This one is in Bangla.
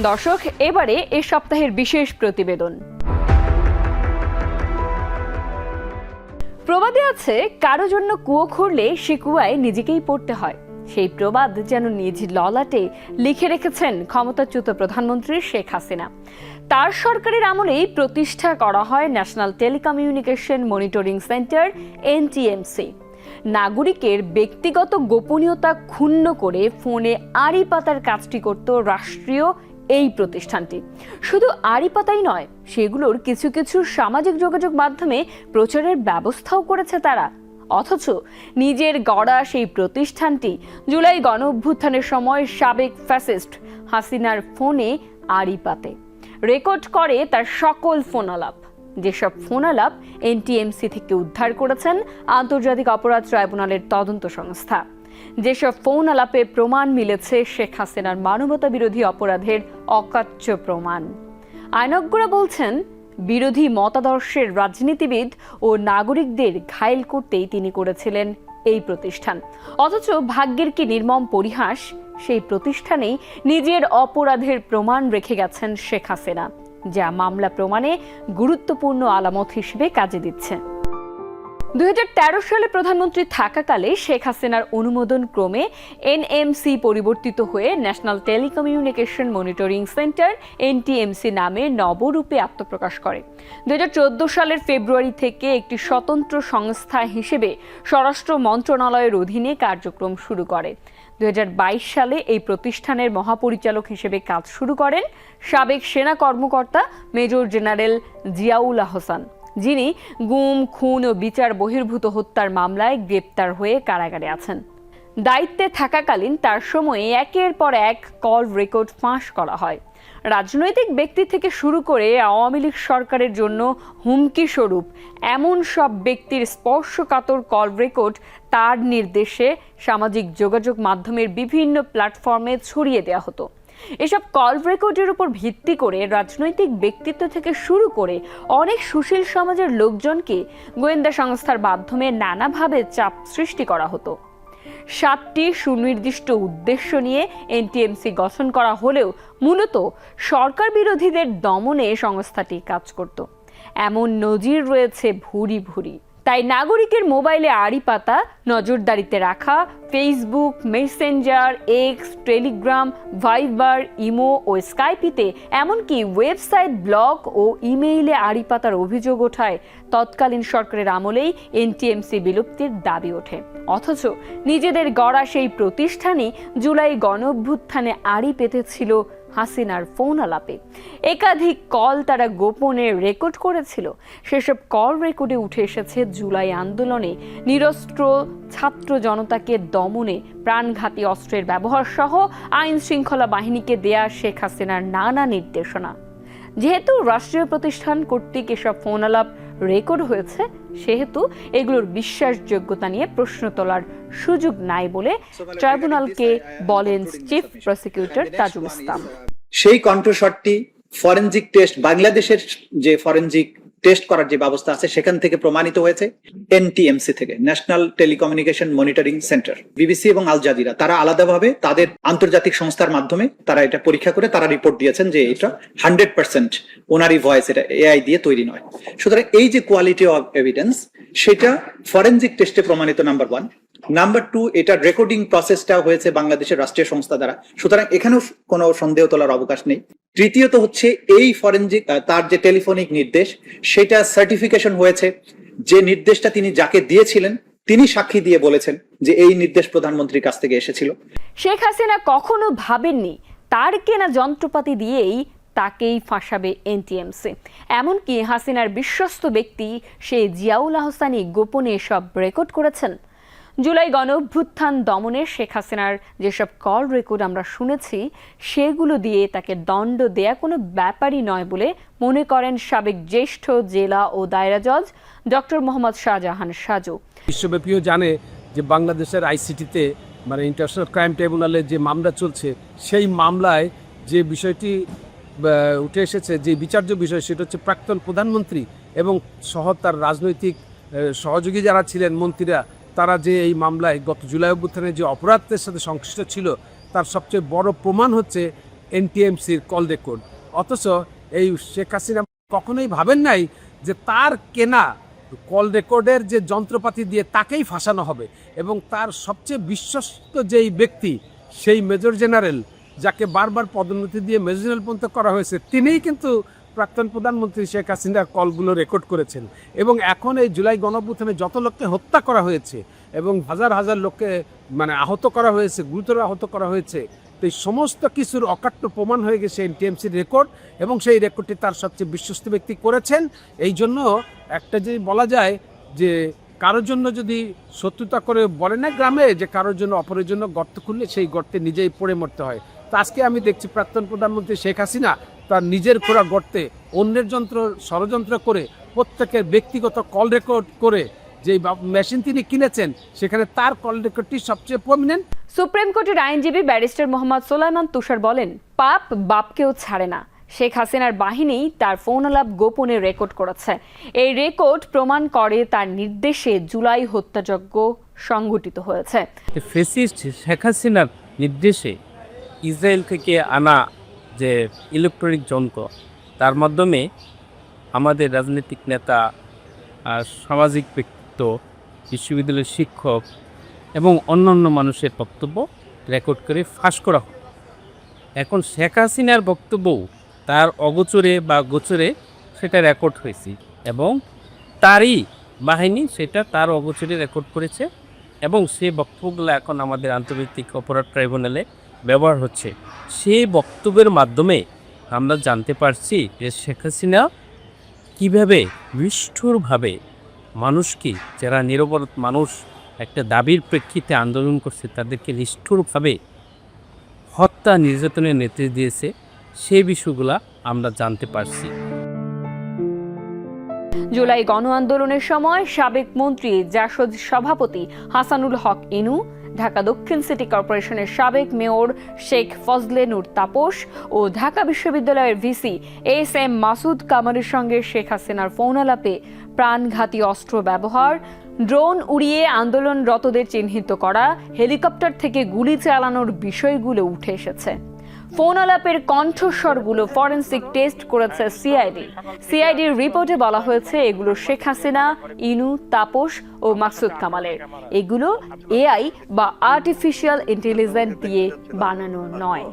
দর্শক, এবারে এ সপ্তাহের বিশেষ প্রতিবেদন। প্রবাদে আছে, কারও জন্য কুয়ো খুঁড়লে সে কুয়ায় নিজেকেই পড়তে হয়। সেই প্রবাদ যেন নিজ ললাটে লিখে রেখেছেন ক্ষমতাচ্যুত প্রধানমন্ত্রী শেখ হাসিনা। তার সরকারের আমলেই প্রতিষ্ঠা করা হয় national telecommunication monitoring centre, NTMC. নাগরিকের ব্যক্তিগত গোপনীয়তা ক্ষুণ্ণ করে ফোনে আড়ি পাতার কাজটি করত রাষ্ট্রীয় এই প্রতিষ্ঠানটি। শুধু আড়ি পাতাই নয়, সেগুলোর কিছু কিছু সামাজিক যোগাযোগ মাধ্যমে প্রচারের ব্যবস্থাও করেছে তারা। অথচ নিজের গড়া সেই প্রতিষ্ঠানটি জুলাই গণ অভ্যুত্থানের সময় সাবেক ফ্যাসিস্ট হাসিনার ফোনে আড়ি পাতে রেকর্ড করে তার সকল ফোন আলাপ যেসব ফোন আলাপ এনটিএমসি থেকে উদ্ধার করেছেন আন্তর্জাতিক অপরাধ ট্রাইব্যুনালের তদন্ত সংস্থা। যেসব ফোন আলাপে প্রমাণ মিলেছে, শেখ হাসিনার মানবতা বিরোধী অপরাধের অকাচ্য প্রমাণ। আইনজ্ঞরা বলছেন, বিরোধী মতাদর্শের রাজনীতিবিদ ও নাগরিকদের ঘায়েল করতেই তিনি করেছিলেন এই প্রতিষ্ঠান। অথচ ভাগ্যের কি নির্মম পরিহাস, সেই প্রতিষ্ঠানেই নিজের অপরাধের প্রমাণ রেখে গেছেন শেখ হাসিনা, যা মামলা প্রমাণে গুরুত্বপূর্ণ আলামত হিসেবে কাজে দিচ্ছে। দুই হাজার তেরো সালে প্রধানমন্ত্রী থাকাকালে শেখ হাসিনার অনুমোদন ক্রমে এনএমসি পরিবর্তিত হয়ে national telecommunication monitoring centre, NTMC নামে নবরূপে আত্মপ্রকাশ করে। দুই হাজার চোদ্দ সালের ফেব্রুয়ারি থেকে একটি স্বতন্ত্র সংস্থা হিসেবে স্বরাষ্ট্র মন্ত্রণালয়ের অধীনে কার্যক্রম শুরু করে। দু হাজার বাইশ সালে এই প্রতিষ্ঠানের মহাপরিচালক হিসেবে কাজ শুরু করেন সাবেক সেনা কর্মকর্তা মেজর জেনারেল জিয়াউল আহসান। যিনি গুম, খুন ও বিচার বহির্ভূত হত্যার মামলায় গ্রেপ্তার হয়ে কারাগারে আছেন। দায়িত্বে থাকাকালীন তার সময়ে একের পর এক কল রেকর্ড ফাঁস করা হয়। রাজনৈতিক ব্যক্তি থেকে শুরু করে আওয়ামী লীগ সরকারের জন্য হুমকি স্বরূপ এমন সব ব্যক্তির স্পর্শকাতর কল রেকর্ড তার নির্দেশে সামাজিক যোগাযোগ মাধ্যমের বিভিন্ন প্ল্যাটফর্মে ছড়িয়ে দেওয়া হতো। এসব কল রেকর্ডের উপর ভিত্তি করে রাজনৈতিক ব্যক্তিত্ব থেকে শুরু করে অনেক সুশীল সমাজের লোকজনকে গোয়েন্দা সংস্থার মাধ্যমে নানাভাবে চাপ সৃষ্টি করা হতো। সাতটি সুনির্দিষ্ট উদ্দেশ্য নিয়ে এনটিএমসি গঠন করা হলেও মূলত সরকার বিরোধীদের দমনে সংস্থাটি কাজ করত। এমন নজির রয়েছে ভুরি ভুরি। তাই নাগরিকের মোবাইলে আড়ি পাতা, নজরদারিতে রাখা Facebook Messenger X Telegram Viber Imo ও স্কাইপিতে এমনকি ওয়েবসাইট ব্লগ ও ইমেইলে আড়ি পাতার অভিযোগ ওঠায়। তৎকালীন সরকারের আমলেই এনটিএমসি বিলুপ্তির দাবি ওঠে। অথচ নিজেদের গড়া সেই প্রতিষ্ঠানই জুলাই গণ অভ্যুত্থানে আড়ি পেতেছিল হাসিনার ফোন আলাপে। একাধিক কল তারা গোপনে রেকর্ড করেছিল। সেসব কল রেকর্ডে উঠে এসেছে জুলাই আন্দোলনে নিরস্ত্র ছাত্র জনতাকে দমনে প্রাণঘাতী অস্ত্রের ব্যবহার সহ আইন শৃঙ্খলা বাহিনীকে দেয়া শেখ হাসিনার নানা নির্দেশনা। যেহেতু রাষ্ট্রীয় প্রতিষ্ঠান কর্তৃক এসব ফোন আলাপ রেকর্ড হয়েছে সেহেতু এগুলোর বিশ্বাসযোগ্যতা নিয়ে প্রশ্ন তোলার সুযোগ নাই বলে ট্রাইব্যুনালকে বলেন চিফ প্রসিকিউটর তাজুল ইসলাম। সেই কণ্ঠস্বরটি ফরেনজিক টেস্ট বাংলাদেশের যে ফরেনজিক টেস্ট করার যে ব্যবস্থা আছে সেখান থেকে প্রমাণিত হয়েছে এনটিএমসি থেকে national telecommunication monitoring centre BBC এবং আল জাজিরা তারা আলাদাভাবে তাদের আন্তর্জাতিক সংস্থার মাধ্যমে তারা এটা পরীক্ষা করে তারা রিপোর্ট দিয়েছেন যে এটা হান্ড্রেড পার্সেন্ট ওনারই ভয়েস এটা এআই দিয়ে তৈরি নয়। সুতরাং এই যে কোয়ালিটি অফ এভিডেন্স সেটা ফরেনজিক টেস্টে প্রমাণিত নাম্বার ওয়ান নাম্বার টু এটা রেকর্ডিং প্রসেসটা হয়েছে বাংলাদেশের রাষ্ট্রীয় সংস্থা দ্বারা। সুতরাং এখানেও কোনো সন্দেহ তোলার অবকাশ নেই। তৃতীয়ত হচ্ছে, এই ফরেনজিক তার যে টেলিফোনিক নির্দেশ, সেটা সার্টিফিকেশন হয়েছে। যে নির্দেশটা তিনি যাকে দিয়েছিলেন, তিনি সাক্ষী দিয়ে বলেছেন যে এই নির্দেশ প্রধানমন্ত্রীর কাছ থেকে এসেছিল। শেখ হাসিনা কখনো ভাবেননি তার কেনা যন্ত্রপাতি দিয়েই তাকেই ফাঁসাবে এনটিএমসি। এমনকি হাসিনার বিশ্বস্ত ব্যক্তি সে জিয়াউল আহসানি গোপনে সব রেকর্ড করেছেন। জুলাই গণ অভ্যুত্থান দমনে শেখ হাসিনার যেসব কল রেকর্ড আমরা শুনেছি, সেগুলো দিয়ে তাকে দণ্ড দেয়া কোনো ব্যাপারই নয় বলে মনে করেন সাবেক জ্যেষ্ঠ জেলা ও দায়রা জজ ডক্টর মোহাম্মদ শাহজাহান সাজু। বিশ্বব্যাপীও জানে যে বাংলাদেশের আইসিটিতে মানে ইন্টারন্যাশনাল ক্রাইম ট্রাইব্যুনালে যে মামলা চলছে, সেই মামলায় যে বিষয়টি উঠে এসেছে, যে বিচার্য বিষয়, সেটা হচ্ছে প্রাক্তন প্রধানমন্ত্রী এবং সহ তার রাজনৈতিক সহযোগী যারা ছিলেন, মন্ত্রীরা তারা যে এই মামলায় গত জুলাই অভ্যুত্থানে যে অপরাধের সাথে সংশ্লিষ্ট ছিল, তার সবচেয়ে বড় প্রমাণ হচ্ছে এনটিএমসির কল রেকর্ড। অথচ এই শেখ হাসিনা কখনোই ভাবেন নাই যে তার কেনা কল রেকর্ডের যে যন্ত্রপাতি দিয়ে তাকেই ফাঁসানো হবে এবং তার সবচেয়ে বিশ্বস্ত যেই ব্যক্তি, সেই মেজর জেনারেল, যাকে বারবার পদোন্নতি দিয়ে মেজর জেনারেল পর্যন্ত করা হয়েছে, তিনিই কিন্তু প্রাক্তন প্রধানমন্ত্রী শেখ হাসিনার কলগুলো রেকর্ড করেছেন এবং এখন এই জুলাই গণঅভ্যুত্থানে যত লোককে হত্যা করা হয়েছে এবং হাজার হাজার লোককে মানে আহত করা হয়েছে, গুরুতর আহত করা হয়েছে, তো এই সমস্ত কিছুর অকাট্য প্রমাণ হয়ে গেছে এনটিএমসির রেকর্ড এবং সেই রেকর্ডটি তার সবচেয়ে বিশ্বস্ত ব্যক্তি করেছেন। এই জন্য একটা যে বলা যায় যে কারোর জন্য যদি শত্রুতা করে বলে না গ্রামে যে কারোর জন্য অপরের জন্য গর্ত খুললে সেই গর্তে নিজেই পড়ে মরতে হয়। তো আজকে আমি দেখছি প্রাক্তন প্রধানমন্ত্রী শেখ হাসিনা তার নিজের খোরা গর্তে অন্যের যন্ত্র ষড়যন্ত্র করে প্রত্যেকের ব্যক্তিগত কল রেকর্ড করে যে মেশিন তিনি কিনেছেন সেখানে তার কল রেকর্ডটি সবচেয়ে প্রমিনেন্ট সুপ্রিম কোর্টের আইনজীবী ব্যারিস্টার মোহাম্মদ সোলাইমান তুষার বলেন পাপ বাপকেও ছাড়ে না। শেখ হাসিনার বাহিনী তার ফোন আলাপ গোপনে রেকর্ড করেছে। এই রেকর্ড প্রমাণ করে তার নির্দেশে জুলাই হত্যাযজ্ঞ সংঘটিত হয়েছে। ফেসিস্ট শেখ হাসিনার নির্দেশে ইসরায়েল থেকে আনা যে ইলেকট্রনিক যন্ত্র, তার মাধ্যমে আমাদের রাজনৈতিক নেতা সামাজিক ব্যক্তিত্ব, বিশ্ববিদ্যালয়ের শিক্ষক এবং অন্যান্য মানুষের বক্তব্য রেকর্ড করে ফাঁস করা হয় এখন শেখ হাসিনার বক্তব্যও তার অগোচরে বা গোচরে সেটা রেকর্ড হয়েছে এবং তারই বাহিনী সেটা তার অগোচরে রেকর্ড করেছে এবং সেই বক্তব্যগুলো এখন আমাদের আন্তর্জাতিক অপরাধ ট্রাইব্যুনালে ব্যবহার হচ্ছে। সেই বক্তব্যের মাধ্যমে আমরা জানতে পারছি যে শেখ হাসিনা কীভাবে নিষ্ঠুরভাবে মানুষকে, যারা নিরপরাধ মানুষ একটা দাবির প্রেক্ষিতে আন্দোলন করছে, তাদেরকে নিষ্ঠুরভাবে হত্যা, নির্যাতনের নেতৃত্ব দিয়েছে, সেই বিষয়গুলা আমরা জানতে পারছি। জুলাই গণ আন্দোলনের সময় সাবেক মন্ত্রী জাসদ সভাপতি হাসানুল হক ইনু ঢাকা দক্ষিণ সিটি কর্পোরেশনের সাবেক মেয়র শেখ ফজলে নূর তাপস ও ঢাকা বিশ্ববিদ্যালয়ের ভিসি এস এম মাসুদ কামারের সঙ্গে শেখ হাসিনার ফোন আলাপে প্রাণঘাতী অস্ত্র ব্যবহার, ড্রোন উড়িয়ে আন্দোলনরতদের চিহ্নিত করা, হেলিকপ্টার থেকে গুলি চালানোর বিষয়গুলো উঠে এসেছে। ফোন আলাপের কণ্ঠস্বরগুলো ফরেন্সিক টেস্ট করেছে সিআইডি। সিআইডির রিপোর্টে বলা হয়েছে, এগুলো শেখ হাসিনা, ইনু, তাপস ও মাকসুদ কামালের। এগুলো এআই বা আর্টিফিশিয়াল ইন্টেলিজেন্স দিয়ে বানানো নয়।